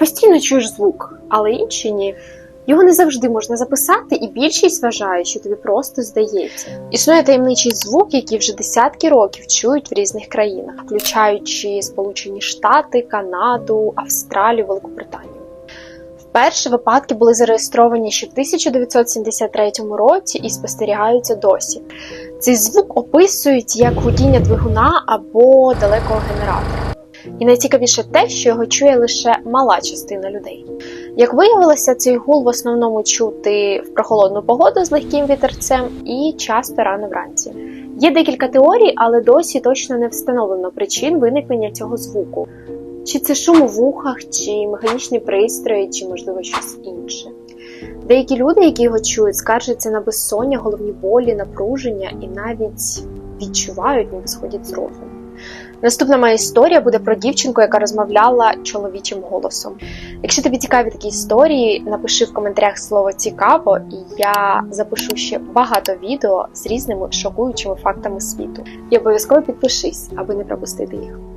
постійно чуєш звук, але інші ні. Його не завжди можна записати, і більшість вважає, що тобі просто здається. Існує таємничий звук, який вже десятки років чують в різних країнах, включаючи Сполучені Штати, Канаду, Австралію, Великобританію. Вперше випадки були зареєстровані ще в 1973 році і спостерігаються досі. Цей звук описують як гудіння двигуна або далекого генератора. І найцікавіше те, що його чує лише мала частина людей. Як виявилося, цей гул в основному чути в прохолодну погоду з легким вітерцем і часто рано вранці. Є декілька теорій, але досі точно не встановлено причин виникнення цього звуку. Чи це шум у вухах, чи механічні пристрої, чи можливо щось інше. Деякі люди, які його чують, скаржаться на безсоння, головні болі, напруження і навіть відчувають, ніби сходять з розуму. Наступна моя історія буде про дівчинку, яка розмовляла чоловічим голосом. Якщо тобі цікаві такі історії, напиши в коментарях слово цікаво, і я запишу ще багато відео з різними шокуючими фактами світу. І обов'язково підпишись, аби не пропустити їх.